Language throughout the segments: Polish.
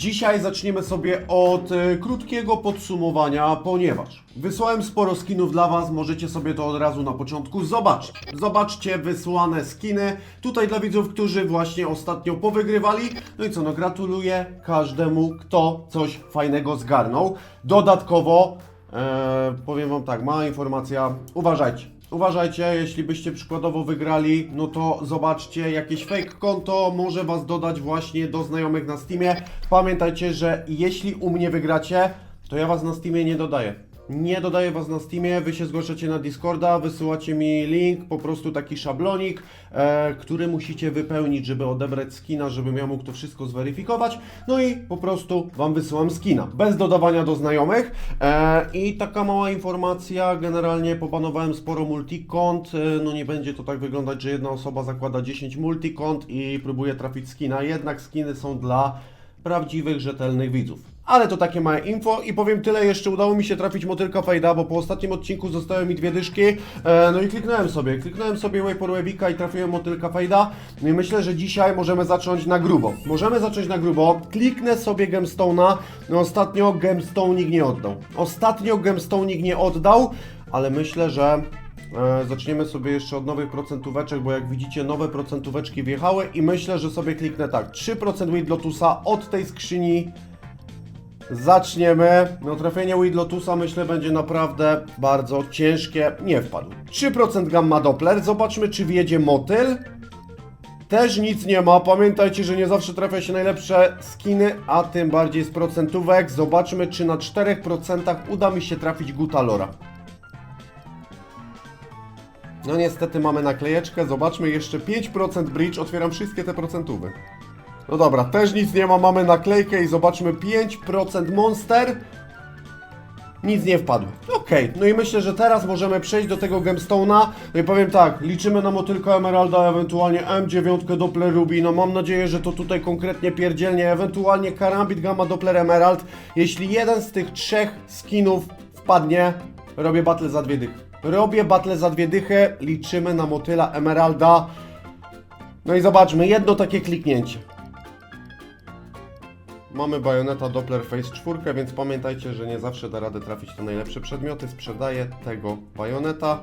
Dzisiaj zaczniemy sobie od e, krótkiego podsumowania, ponieważ wysłałem sporo skinów dla Was, możecie sobie to od razu na początku zobaczyć. Zobaczcie wysłane skiny, tutaj dla widzów, którzy właśnie ostatnio powygrywali. No i co, no gratuluję każdemu, kto coś fajnego zgarnął. Dodatkowo, e, powiem Wam tak, mała informacja, uważajcie. Uważajcie, jeśli byście przykładowo wygrali, no to zobaczcie, jakieś fake konto może Was dodać właśnie do znajomych na Steamie. Pamiętajcie, że jeśli u mnie wygracie, to ja Was na Steamie nie dodaję. Nie dodaję Was na Steamie, Wy się zgłaszacie na Discorda, wysyłacie mi link, po prostu taki szablonik, e, który musicie wypełnić, żeby odebrać skina, żebym ja mógł to wszystko zweryfikować. No i po prostu Wam wysyłam skina, bez dodawania do znajomych. E, I taka mała informacja, generalnie popanowałem sporo multikont, e, no nie będzie to tak wyglądać, że jedna osoba zakłada 10 multikont i próbuje trafić skina, jednak skiny są dla prawdziwych, rzetelnych widzów. Ale to takie małe info i powiem tyle, jeszcze udało mi się trafić motylka Fejda, bo po ostatnim odcinku zostały mi dwie dyszki, e, no i kliknąłem sobie, kliknąłem sobie Waypor Webika i trafiłem motylka Fejda. No i myślę, że dzisiaj możemy zacząć na grubo. Możemy zacząć na grubo, kliknę sobie Gemstone'a, no ostatnio Gemstone nikt nie oddał. Ostatnio Gemstone nikt nie oddał, ale myślę, że E, Zaczniemy sobie jeszcze od nowych procentóweczek, bo jak widzicie nowe procentóweczki wjechały i myślę, że sobie kliknę tak 3% Weed Lotusa od tej skrzyni zaczniemy. No trafienie Weed Lotusa myślę będzie naprawdę bardzo ciężkie. Nie wpadł. 3% Gamma Doppler. Zobaczmy czy wjedzie motyl. Też nic nie ma. Pamiętajcie, że nie zawsze trafia się najlepsze skiny, a tym bardziej z procentówek. Zobaczmy czy na 4% uda mi się trafić Gutalora. No niestety mamy naklejeczkę, zobaczmy jeszcze 5% bridge, otwieram wszystkie te procentówy. No dobra, też nic nie ma, mamy naklejkę i zobaczmy 5% monster. Nic nie wpadło. Okej, no i myślę, że teraz możemy przejść do tego gemstone'a. No i powiem tak, liczymy na motylka Emeralda, ewentualnie M9 Doppler Ruby. No mam nadzieję, że to tutaj konkretnie pierdzielnie, ewentualnie Karambit Gamma Doppler Emerald. Jeśli jeden z tych trzech skinów wpadnie, robię battle za dwie dychy. Robię battle za dwie dychy, liczymy na motyla Emeralda. No i zobaczmy, jedno takie kliknięcie. Mamy bajoneta Doppler Face 4, więc pamiętajcie, że nie zawsze da radę trafić te najlepsze przedmioty. Sprzedaję tego bajoneta.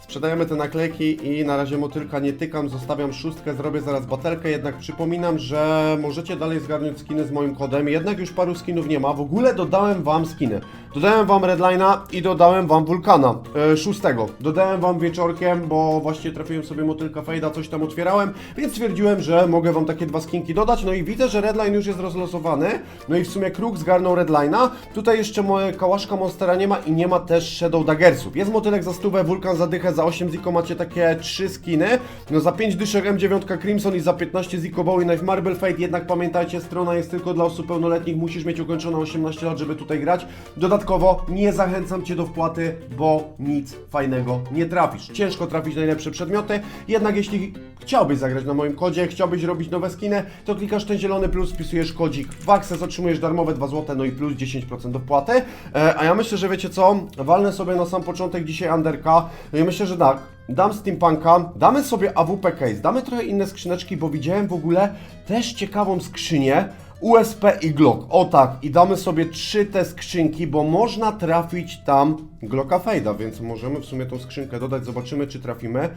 Sprzedajemy te naklejki i na razie motylka nie tykam, zostawiam szóstkę, zrobię zaraz batelkę, jednak przypominam, że możecie dalej zgarnąć skiny z moim kodem, jednak już paru skinów nie ma, w ogóle dodałem wam skiny. Dodałem wam Redline'a i dodałem wam Vulkana, e, szóstego. Dodałem wam wieczorkiem, bo właśnie trafiłem sobie motylka Fejda, coś tam otwierałem, więc stwierdziłem, że mogę wam takie dwa skinki dodać, no i widzę, że Redline już jest rozlosowany, no i w sumie Kruk zgarnął Redline'a, tutaj jeszcze moje kałaszka Monstera nie ma i nie ma też Shadow Daggersów. Jest motylek za stówę, Vulkan za dychę, za 8 Ziko macie takie 3 skiny, no za 5 dyszek M9 Crimson i za 15 Ziko Bowie Knife Marble Fate, jednak pamiętajcie, strona jest tylko dla osób pełnoletnich, musisz mieć ukończone 18 lat, żeby tutaj grać. Dodatkowo nie zachęcam Cię do wpłaty, bo nic fajnego nie trafisz. Ciężko trafić najlepsze przedmioty, jednak jeśli chciałbyś zagrać na moim kodzie, chciałbyś robić nowe skiny, to klikasz ten zielony plus, wpisujesz kodzik w Access, otrzymujesz darmowe 2 zł, no i plus 10% do wpłaty. E, a ja myślę, że wiecie co, walnę sobie na sam początek dzisiaj Underka, no i myślę, że tak, dam Steampunka, damy sobie AWP Case, damy trochę inne skrzyneczki, bo widziałem w ogóle też ciekawą skrzynię, USP i Glock. O tak, i damy sobie trzy te skrzynki, bo można trafić tam Glocka Fejda, więc możemy w sumie tą skrzynkę dodać, zobaczymy czy trafimy.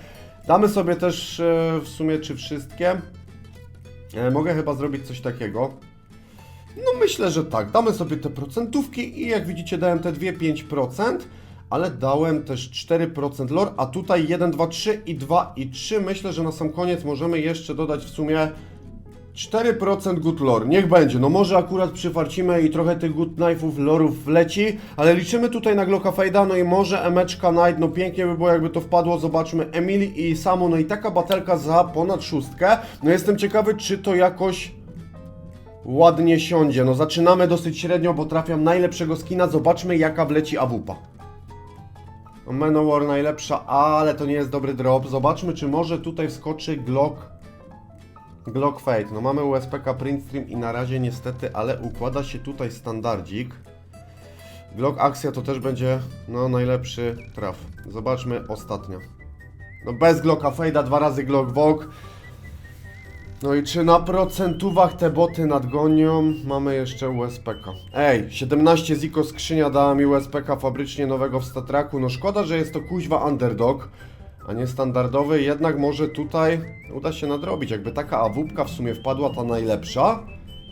Damy sobie też e, w sumie czy wszystkie. E, mogę chyba zrobić coś takiego. No myślę, że tak. Damy sobie te procentówki i jak widzicie dałem te dwie 5%, ale dałem też 4% lore, a tutaj 1, 2, 3 i 2 i 3. Myślę, że na sam koniec możemy jeszcze dodać w sumie 4% good lore, niech będzie. No może akurat przyfarcimy i trochę tych good knife'ów, lorów wleci, ale liczymy tutaj na Glocka Fejda, no i może Emeczka Knight, no pięknie by było jakby to wpadło, zobaczmy Emily i Samu, no i taka batelka za ponad szóstkę. No jestem ciekawy, czy to jakoś ładnie siądzie. No zaczynamy dosyć średnio, bo trafiam najlepszego skina, zobaczmy jaka wleci AWP. Manowar najlepsza, ale to nie jest dobry drop. Zobaczmy, czy może tutaj wskoczy Glock Glock Fate. No mamy USPK Printstream i na razie niestety, ale układa się tutaj standardzik. Glock Akcja to też będzie no najlepszy traf. Zobaczmy ostatnio. No bez Glocka Fade'a, dwa razy Glock Vogue. No i czy na procentówach te boty nadgonią? Mamy jeszcze USPK. Ej, 17 Ziko skrzynia dała mi USPK fabrycznie nowego w Statraku. No szkoda, że jest to kuźwa underdog, a nie standardowy. Jednak może tutaj uda się nadrobić. Jakby taka awupka w sumie wpadła, ta najlepsza.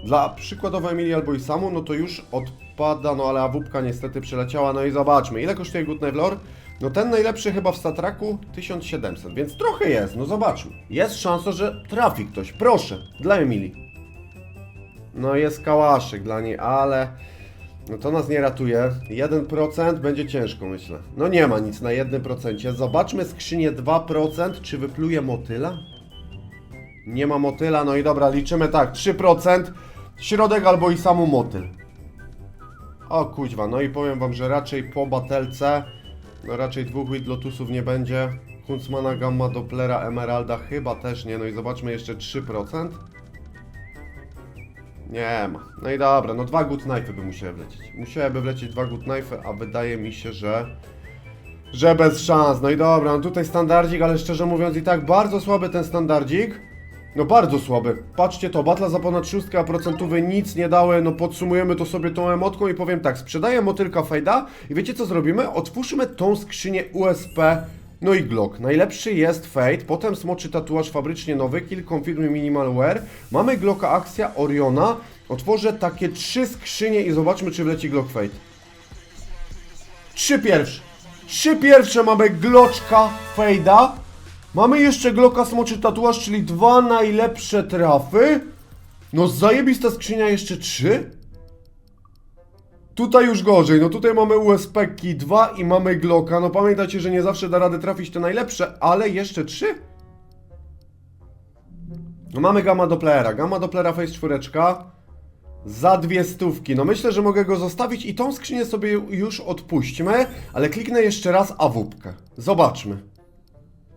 Dla przykładowo Emilii albo i samu, no to już odpada, no ale awupka niestety przeleciała. No i zobaczmy, ile kosztuje Good Night Lore? No ten najlepszy chyba w Statraku 1700, więc trochę jest, no zobaczmy. Jest szansa, że trafi ktoś, proszę, dla Emilii. No jest kałaszek dla niej, ale no to nas nie ratuje. 1% będzie ciężko, myślę. No nie ma nic na 1%. Zobaczmy skrzynię 2%, czy wypluje motyla? Nie ma motyla, no i dobra, liczymy tak, 3%, środek albo i samu motyl. O kuźwa, no i powiem wam, że raczej po batelce, no raczej dwóch Wild Lotusów nie będzie. Huntsmana, Gamma, Dopplera, Emeralda chyba też nie, no i zobaczmy jeszcze 3%. Nie ma. No i dobra, no dwa good knife'y by musiały wlecieć. Musiałyby wlecieć dwa good knife'y, a wydaje mi się, że... Że bez szans. No i dobra, no tutaj standardzik, ale szczerze mówiąc i tak bardzo słaby ten standardzik. No bardzo słaby. Patrzcie to, batla za ponad szóstkę, a procentowy nic nie dały. No podsumujemy to sobie tą emotką i powiem tak, sprzedaję motylka fejda i wiecie co zrobimy? Otwórzmy tą skrzynię USP no i Glock. Najlepszy jest Fate, potem smoczy tatuaż fabrycznie nowy, kill confirm minimal wear. Mamy Glocka akcja Oriona. Otworzę takie trzy skrzynie i zobaczmy czy wleci Glock Fate. Trzy pierwsze. Trzy pierwsze mamy Gloczka Fade'a. Mamy jeszcze Glocka smoczy tatuaż, czyli dwa najlepsze trafy. No zajebista skrzynia jeszcze trzy. Tutaj już gorzej, no tutaj mamy USP-ki 2 i mamy Glocka, no pamiętajcie, że nie zawsze da radę trafić te najlepsze, ale jeszcze 3? No mamy Gamma Dopplera, Gamma Dopplera Face 4 za dwie stówki, no myślę, że mogę go zostawić i tą skrzynię sobie już odpuśćmy, ale kliknę jeszcze raz awupkę, zobaczmy.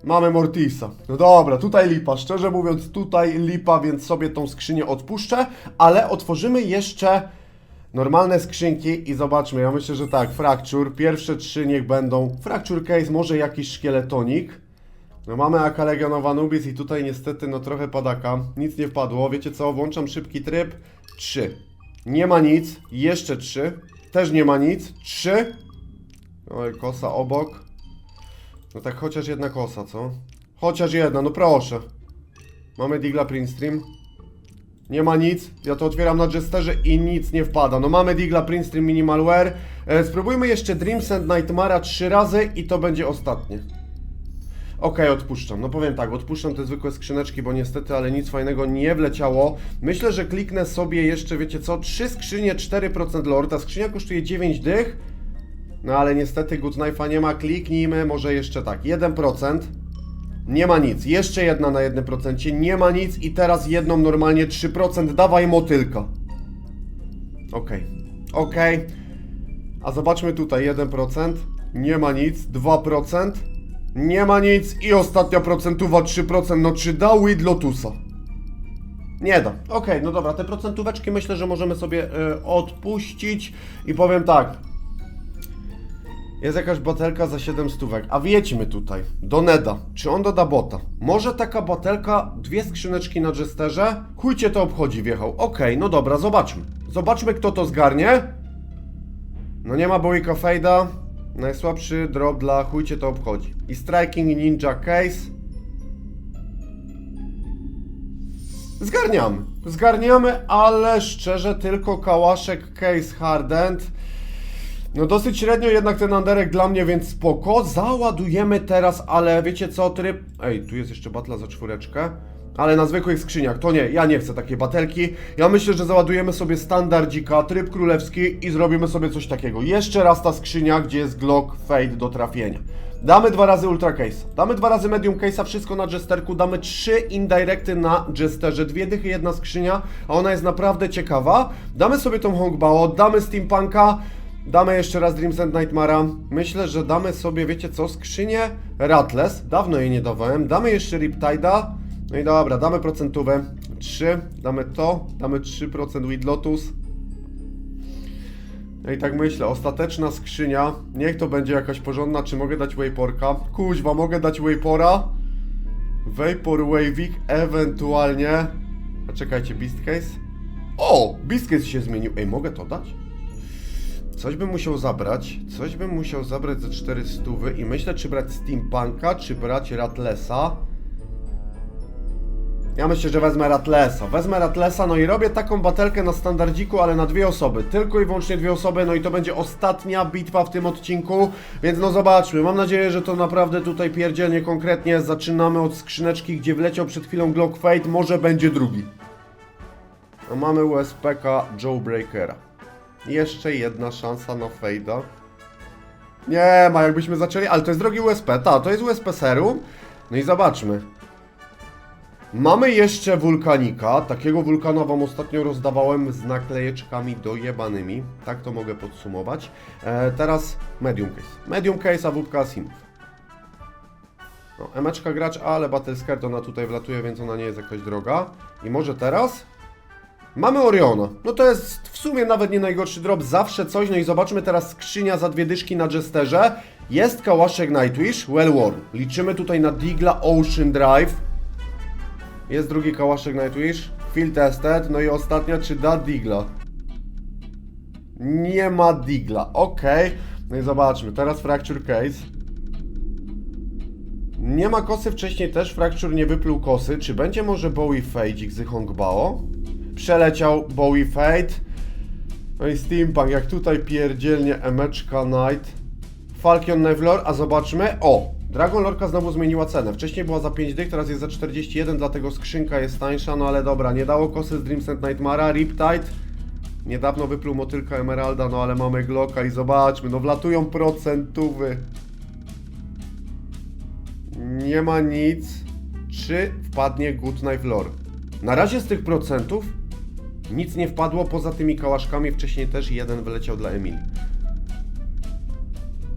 Mamy Mortisa. No dobra, tutaj lipa. Szczerze mówiąc, tutaj lipa, więc sobie tą skrzynię odpuszczę, ale otworzymy jeszcze normalne skrzynki i zobaczmy. Ja myślę, że tak, Fracture. Pierwsze trzy niech będą. Fracture Case, może jakiś szkieletonik. No mamy Aka Legionowa Nubis i tutaj niestety no trochę padaka. Nic nie wpadło. Wiecie co? Włączam szybki tryb. Trzy. Nie ma nic. Jeszcze trzy. Też nie ma nic. Trzy. Oj, kosa obok. No tak chociaż jedna kosa, co? Chociaż jedna, no proszę. Mamy Digla Prinstream. Nie ma nic. Ja to otwieram na Jesterze i nic nie wpada. No mamy Digla Prinstream Minimal Wear. E, spróbujmy jeszcze Dreams and Nightmara trzy razy i to będzie ostatnie. Okej, odpuszczam. No powiem tak, odpuszczam te zwykłe skrzyneczki, bo niestety, ale nic fajnego nie wleciało. Myślę, że kliknę sobie jeszcze, wiecie co, trzy skrzynie, 4% lore. Ta skrzynia kosztuje 9 dych. No ale niestety Good Knife'a nie ma. Kliknijmy, może jeszcze tak, 1%. Nie ma nic. Jeszcze jedna na 1%. Nie ma nic i teraz jedną normalnie 3%. Dawaj motylka. Okej. Okej. A zobaczmy tutaj 1%. Nie ma nic. 2%. Nie ma nic i ostatnia procentuwa 3%. No czy da Weed Lotusa? Nie da. Okej, no dobra, te procentóweczki myślę, że możemy sobie y, odpuścić i powiem tak. Jest jakaś batelka za 7 stówek, a wjedźmy tutaj, do Neda. Czy on doda bota? Może taka batelka, dwie skrzyneczki na Jesterze? Chuj cię to obchodzi, wjechał. Okej, no dobra, zobaczmy. Zobaczmy, kto to zgarnie. No nie ma Boyka Fejda. Najsłabszy drop dla chuj cię to obchodzi. I Striking Ninja Case. Zgarniamy. Zgarniamy, ale szczerze tylko kałaszek Case Hardened. No dosyć średnio jednak ten Anderek dla mnie, więc spoko. Załadujemy teraz, ale wiecie co, tryb... Ej, tu jest jeszcze batla za czwóreczkę. Ale na zwykłych skrzyniach, to nie, ja nie chcę takiej batelki. Ja myślę, że załadujemy sobie standardzika, tryb królewski i zrobimy sobie coś takiego. Jeszcze raz ta skrzynia, gdzie jest Glock Fade do trafienia. Damy dwa razy Ultra Case, damy dwa razy Medium Case'a, wszystko na Jesterku, damy trzy indirecty na Jesterze, dwie dychy, jedna skrzynia, a ona jest naprawdę ciekawa. Damy sobie tą Hongbao, damy Steampunka, Damy jeszcze raz Dreams and Nightmara. Myślę, że damy sobie, wiecie co, skrzynię Ratless. Dawno jej nie dawałem. Damy jeszcze Riptide'a. No i dobra, damy procentówę. 3. Damy to. Damy 3% Weed Lotus. No i tak myślę, ostateczna skrzynia. Niech to będzie jakaś porządna. Czy mogę dać Wayporka? Kuźwa, mogę dać Waypora. Vaporwavik, ewentualnie... A czekajcie, Beast Case? O! Beast Case się zmienił. Ej, mogę to dać? Coś bym musiał zabrać, coś bym musiał zabrać ze 400 i myślę, czy brać Steampunka, czy brać Ratlesa. Ja myślę, że wezmę Ratlesa. Wezmę Ratlesa, no i robię taką batelkę na standardziku, ale na dwie osoby. Tylko i wyłącznie dwie osoby, no i to będzie ostatnia bitwa w tym odcinku, więc no zobaczmy. Mam nadzieję, że to naprawdę tutaj pierdzielnie konkretnie. Zaczynamy od skrzyneczki, gdzie wleciał przed chwilą Glock Fate, może będzie drugi. A mamy USPK Joe Breakera. Jeszcze jedna szansa na Fade'a. Nie ma, jakbyśmy zaczęli, ale to jest drogi USP, ta, to jest USP Serum. No i zobaczmy. Mamy jeszcze wulkanika. Takiego wulkana wam ostatnio rozdawałem z naklejeczkami dojebanymi. Tak to mogę podsumować. E, teraz medium case. Medium case, a wódka Asimov. No, emeczka gracz, ale Battle Skirt ona tutaj wlatuje, więc ona nie jest jakaś droga. I może teraz? Mamy Oriona. No to jest w sumie nawet nie najgorszy drop, zawsze coś. No i zobaczmy teraz skrzynia za dwie dyszki na Jesterze. Jest kałaszek Nightwish, Well Worn. Liczymy tutaj na Digla Ocean Drive. Jest drugi kałaszek Nightwish, Field Tested, no i ostatnia, czy da Digla? Nie ma Digla, ok. No i zobaczmy, teraz Fracture Case. Nie ma kosy, wcześniej też Fracture nie wypluł kosy. Czy będzie może Bowie Fade z Hongbao? Przeleciał Bowie Fade. No i Steampunk, jak tutaj pierdzielnie Emeczka Knight. Falcon Nevlor, a zobaczmy. O! Dragon Lorka znowu zmieniła cenę. Wcześniej była za 5 dych, teraz jest za 41, dlatego skrzynka jest tańsza, no ale dobra, nie dało kosy z Dreamsend Nightmara, Riptide. Niedawno wypluł motylka Emeralda, no ale mamy Glocka i zobaczmy, no wlatują procentówy. Nie ma nic. Czy wpadnie Good Knife Lore? Na razie z tych procentów nic nie wpadło poza tymi kałaszkami. Wcześniej też jeden wyleciał dla Emilii.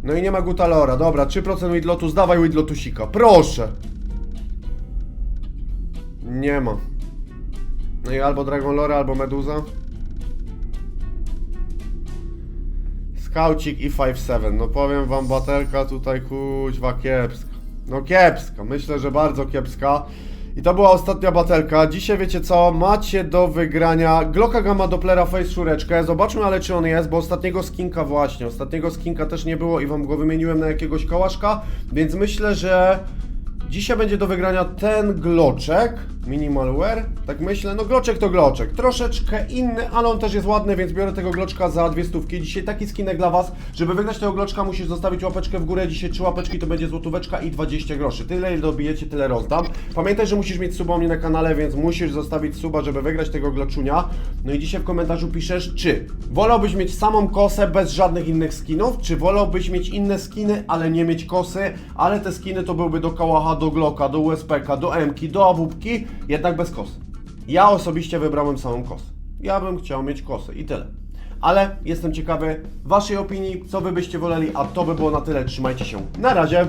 No i nie ma Gutalora. Dobra, 3% Widlotus. Dawaj Widlotusika. Proszę! Nie ma. No i albo Dragon Lore, albo Meduza. Skaucik i 5-7. No powiem wam, batelka tutaj kuźwa kiepska. No kiepska. Myślę, że bardzo kiepska. I to była ostatnia batelka. Dzisiaj wiecie co? Macie do wygrania Glocka Gamma Dopplera Face szureczkę. Zobaczmy ale czy on jest, bo ostatniego skinka właśnie. Ostatniego skinka też nie było i wam go wymieniłem na jakiegoś kałaszka. Więc myślę, że dzisiaj będzie do wygrania ten gloczek. Minimalware. Tak myślę. No gloczek to gloczek. Troszeczkę inny, ale on też jest ładny, więc biorę tego gloczka za dwie stówki. Dzisiaj taki skinek dla was. Żeby wygrać tego gloczka musisz zostawić łapeczkę w górę. Dzisiaj trzy łapeczki to będzie złotóweczka i 20 groszy. Tyle ile dobijecie, tyle rozdam. Pamiętaj, że musisz mieć suba u mnie na kanale, więc musisz zostawić suba, żeby wygrać tego gloczunia. No i dzisiaj w komentarzu piszesz, czy wolałbyś mieć samą kosę bez żadnych innych skinów, czy wolałbyś mieć inne skiny, ale nie mieć kosy, ale te skiny to byłby do kałacha, do glocka, do USPK, do Mki, do awupki, jednak bez kosy. Ja osobiście wybrałem samą kosę. Ja bym chciał mieć kosę i tyle. Ale jestem ciekawy Waszej opinii, co Wy byście woleli, a to by było na tyle. Trzymajcie się. Na razie.